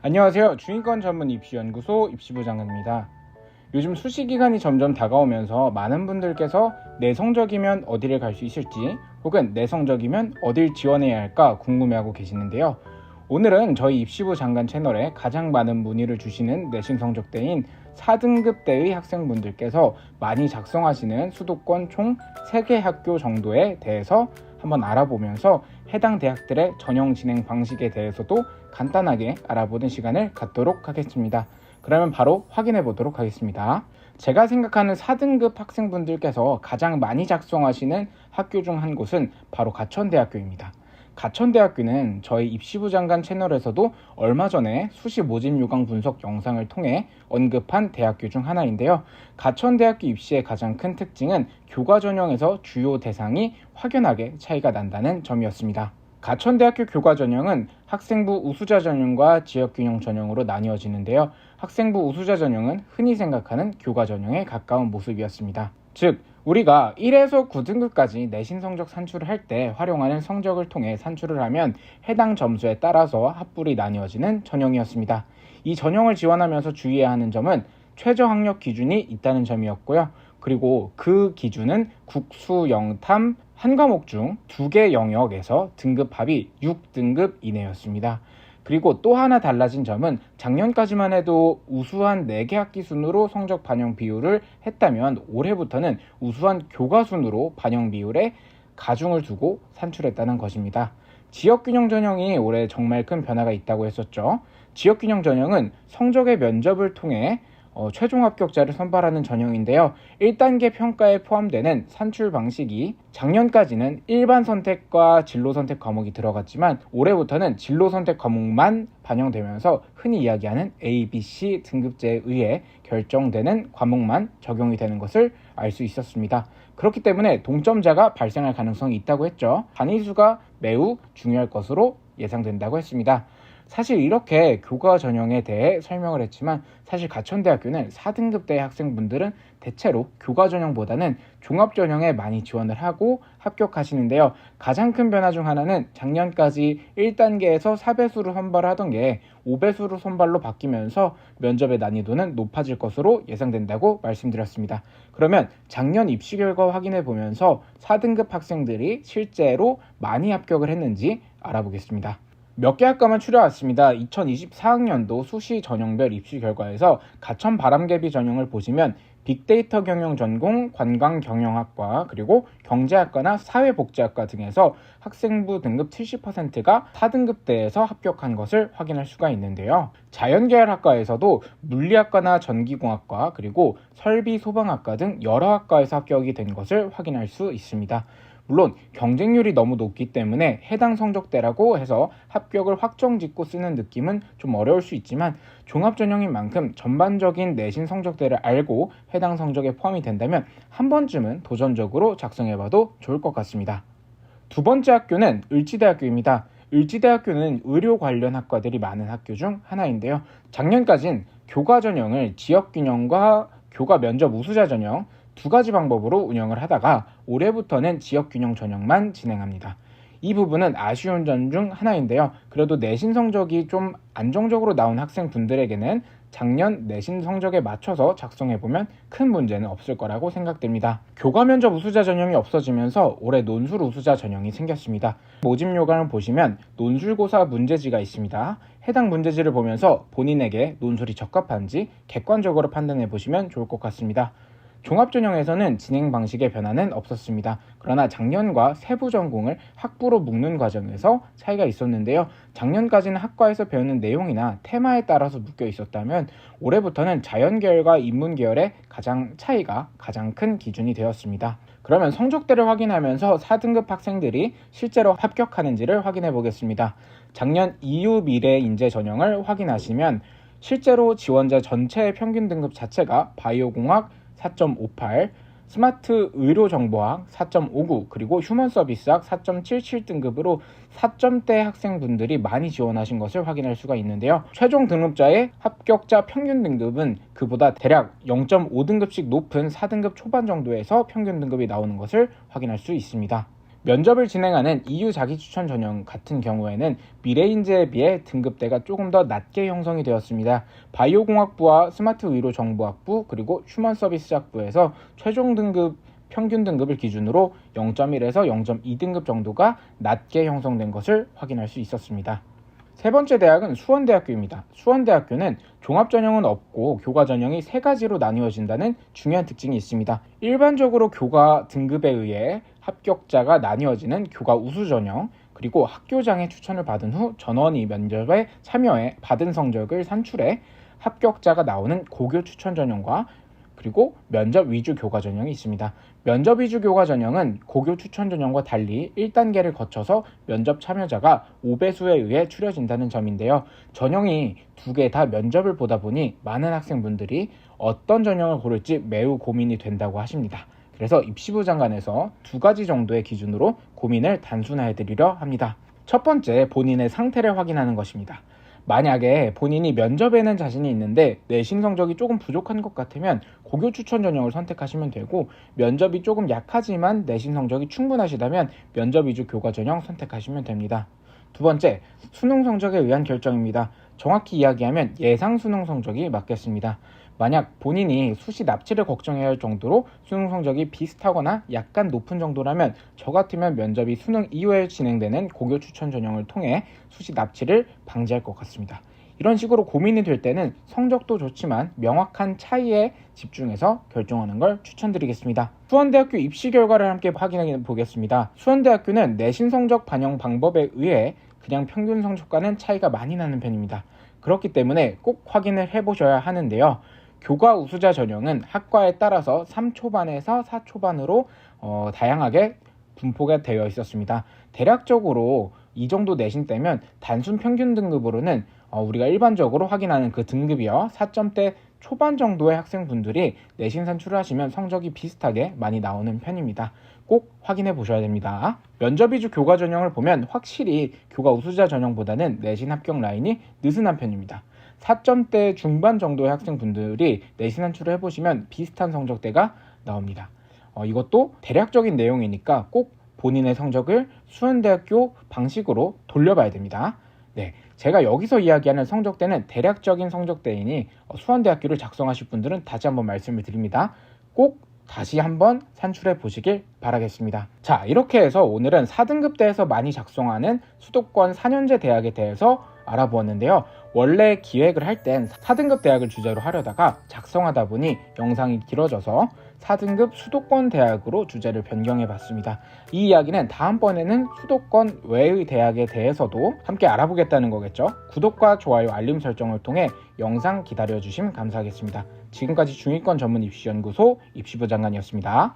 안녕하세요. 중위권 전문 입시연구소 입시부 장관입니다. 요즘 수시 기간이 점점 다가오면서 많은 분들께서 내 성적이면 어디를 갈 수 있을지 혹은 내 성적이면 어딜 지원해야 할까 궁금해하고 계시는데요. 오늘은 저희 입시부 장관 채널에 가장 많은 문의를 주시는 내신 성적대인 4등급대의 학생분들께서 많이 작성하시는 수도권 총 3개 학교 정도에 대해서 한번 알아보면서 해당 대학들의 전형 진행 방식에 대해서도 간단하게 알아보는 시간을 갖도록 하겠습니다. 그러면 바로 확인해 보도록 하겠습니다. 제가 생각하는 4등급 학생분들께서 가장 많이 작성하시는 학교 중 한 곳은 바로 가천대학교입니다. 가천대학교는 저희 입시부 장관 채널에서도 얼마 전에 수시 모집 요강 분석 영상을 통해 언급한 대학교 중 하나인데요. 가천대학교 입시의 가장 큰 특징은 교과 전형에서 주요 대상이 확연하게 차이가 난다는 점이었습니다. 가천대학교 교과 전형은 학생부 우수자 전형과 지역균형 전형으로 나뉘어지는데요. 학생부 우수자 전형은 흔히 생각하는 교과 전형에 가까운 모습이었습니다. 즉, 우리가 1에서 9등급까지 내신 성적 산출을 할 때 활용하는 성적을 통해 산출을 하면 해당 점수에 따라서 합불이 나뉘어지는 전형이었습니다. 이 전형을 지원하면서 주의해야 하는 점은 최저 학력 기준이 있다는 점이었고요. 그리고 그 기준은 국수, 영탐, 한 과목 중 두 개 영역에서 등급합이 6등급 이내였습니다. 그리고 또 하나 달라진 점은 작년까지만 해도 우수한 4개 학기 순으로 성적 반영 비율을 했다면 올해부터는 우수한 교과 순으로 반영 비율에 가중을 두고 산출했다는 것입니다. 지역균형 전형이 올해 정말 큰 변화가 있다고 했었죠. 지역균형 전형은 성적의 면접을 통해 어, 최종 합격자를 선발하는 전형인데요. 1단계 평가에 포함되는 산출 방식이 작년까지는 일반 선택과 진로 선택 과목이 들어갔지만 올해부터는 진로 선택 과목만 반영되면서 흔히 이야기하는 A, B, C 등급제에 의해 결정되는 과목만 적용이 되는 것을 알 수 있었습니다. 그렇기 때문에 동점자가 발생할 가능성이 있다고 했죠. 단위수가 매우 중요할 것으로 예상된다고 했습니다. 사실 이렇게 교과 전형에 대해 설명을 했지만 사실 가천대학교는 4등급 대 학생분들은 대체로 교과 전형보다는 종합 전형에 많이 지원을 하고 합격하시는데요. 가장 큰 변화 중 하나는 작년까지 1단계에서 4배수로 선발하던 게 5배수로 선발로 바뀌면서 면접의 난이도는 높아질 것으로 예상된다고 말씀드렸습니다. 그러면 작년 입시 결과 확인해 보면서 4등급 학생들이 실제로 많이 합격을 했는지 알아보겠습니다. 몇 개 학과만 추려왔습니다. 2024학년도 수시 전형별 입시 결과에서 가천 바람개비 전형을 보시면 빅데이터 경영 전공, 관광 경영학과, 그리고 경제학과나 사회복지학과 등에서 학생부 등급 70%가 4등급대에서 합격한 것을 확인할 수가 있는데요. 자연계열학과에서도 물리학과나 전기공학과, 그리고 설비 소방학과 등 여러 학과에서 합격이 된 것을 확인할 수 있습니다. 물론 경쟁률이 너무 높기 때문에 해당 성적대라고 해서 합격을 확정 짓고 쓰는 느낌은 좀 어려울 수 있지만 종합 전형인 만큼 전반적인 내신 성적대를 알고 해당 성적에 포함이 된다면 한 번쯤은 도전적으로 작성해봐도 좋을 것 같습니다. 두 번째 학교는 을지대학교입니다. 을지대학교는 의료 관련 학과들이 많은 학교 중 하나인데요. 작년까진 교과 전형을 지역 균형과 교과 면접 우수자 전형 두 가지 방법으로 운영을 하다가 올해부터는 지역균형 전형만 진행합니다. 이 부분은 아쉬운 점 중 하나인데요. 그래도 내신 성적이 좀 안정적으로 나온 학생분들에게는 작년 내신 성적에 맞춰서 작성해보면 큰 문제는 없을 거라고 생각됩니다. 교과 면접 우수자 전형이 없어지면서 올해 논술 우수자 전형이 생겼습니다. 모집 요강을 보시면 논술고사 문제지가 있습니다. 해당 문제지를 보면서 본인에게 논술이 적합한지 객관적으로 판단해 보시면 좋을 것 같습니다. 종합전형에서는 진행 방식의 변화는 없었습니다. 그러나 작년과 세부 전공을 학부로 묶는 과정에서 차이가 있었는데요. 작년까지는 학과에서 배우는 내용이나 테마에 따라서 묶여 있었다면 올해부터는 자연계열과 인문계열의 가장 차이가 가장 큰 기준이 되었습니다. 그러면 성적대를 확인하면서 4등급 학생들이 실제로 합격하는지를 확인해 보겠습니다. 작년 EU 미래 인재 전형을 확인하시면 실제로 지원자 전체의 평균 등급 자체가 바이오공학 4.58, 스마트 의료 정보학 4.59, 그리고 휴먼 서비스학 4.77 등급으로 4점대 학생분들이 많이 지원하신 것을 확인할 수가 있는데요. 최종 등급자의 합격자 평균 등급은 그보다 대략 0.5등급씩 높은 4등급 초반 정도에서 평균 등급이 나오는 것을 확인할 수 있습니다. 면접을 진행하는 EU 자기추천 전형 같은 경우에는 미래인재에 비해 등급대가 조금 더 낮게 형성이 되었습니다. 바이오공학부와 스마트의료정보학부 그리고 휴먼서비스학부에서 최종 등급 평균 등급을 기준으로 0.1에서 0.2등급 정도가 낮게 형성된 것을 확인할 수 있었습니다. 세 번째 대학은 수원대학교입니다. 수원대학교는 종합전형은 없고 교과 전형이 세 가지로 나뉘어진다는 중요한 특징이 있습니다. 일반적으로 교과 등급에 의해 합격자가 나뉘어지는 교과 우수 전형, 그리고 학교장의 추천을 받은 후 전원이 면접에 참여해 받은 성적을 산출해 합격자가 나오는 고교 추천 전형과 그리고 면접 위주 교과 전형이 있습니다. 면접 위주 교과 전형은 고교 추천 전형과 달리 1단계를 거쳐서 면접 참여자가 5배수에 의해 추려진다는 점인데요. 전형이 두 개 다 면접을 보다 보니 많은 학생분들이 어떤 전형을 고를지 매우 고민이 된다고 하십니다. 그래서 입시부 장관에서 두 가지 정도의 기준으로 고민을 단순화해 드리려 합니다. 첫 번째, 본인의 상태를 확인하는 것입니다. 만약에 본인이 면접에는 자신이 있는데 내신 성적이 조금 부족한 것 같으면 고교 추천 전형을 선택하시면 되고 면접이 조금 약하지만 내신 성적이 충분하시다면 면접 위주 교과 전형 선택하시면 됩니다. 두 번째, 수능 성적에 의한 결정입니다. 정확히 이야기하면 예상 수능 성적이 맞겠습니다. 만약 본인이 수시 납치를 걱정해야 할 정도로 수능 성적이 비슷하거나 약간 높은 정도라면 저 같으면 면접이 수능 이후에 진행되는 고교 추천 전형을 통해 수시 납치를 방지할 것 같습니다. 이런 식으로 고민이 될 때는 성적도 좋지만 명확한 차이에 집중해서 결정하는 걸 추천드리겠습니다. 수원대학교 입시 결과를 함께 확인해 보겠습니다. 수원대학교는 내신 성적 반영 방법에 의해 그냥 평균 성적과는 차이가 많이 나는 편입니다. 그렇기 때문에 꼭 확인을 해보셔야 하는데요. 교과 우수자 전형은 학과에 따라서 3초반에서 4초반으로 어, 다양하게 분포가 되어 있었습니다. 대략적으로 이 정도 내신 때면 단순 평균 등급으로는 어, 우리가 일반적으로 확인하는 그 등급이요 4점대 초반 정도의 학생분들이 내신 산출을 하시면 성적이 비슷하게 많이 나오는 편입니다. 꼭 확인해 보셔야 됩니다. 면접 위주 교과 전형을 보면 확실히 교과 우수자 전형보다는 내신 합격 라인이 느슨한 편입니다. 4점대 중반 정도의 학생분들이 내신 산출을 해보시면 비슷한 성적대가 나옵니다. 어, 이것도 대략적인 내용이니까 꼭 본인의 성적을 수원대학교 방식으로 돌려봐야 됩니다. 네, 제가 여기서 이야기하는 성적대는 대략적인 성적대이니 어, 수원대학교를 작성하실 분들은 다시 한번 말씀을 드립니다. 꼭 다시 한번 산출해 보시길 바라겠습니다. 자, 이렇게 해서 오늘은 4등급대에서 많이 작성하는 수도권 4년제 대학에 대해서 알아보았는데요. 원래 기획을 할 땐 4등급 대학을 주제로 하려다가 작성하다 보니 영상이 길어져서 4등급 수도권 대학으로 주제를 변경해 봤습니다. 이 이야기는 다음번에는 수도권 외의 대학에 대해서도 함께 알아보겠다는 거겠죠. 구독과 좋아요, 알림 설정을 통해 영상 기다려 주시면 감사하겠습니다. 지금까지 중위권 전문 입시연구소 입시부 장관이었습니다.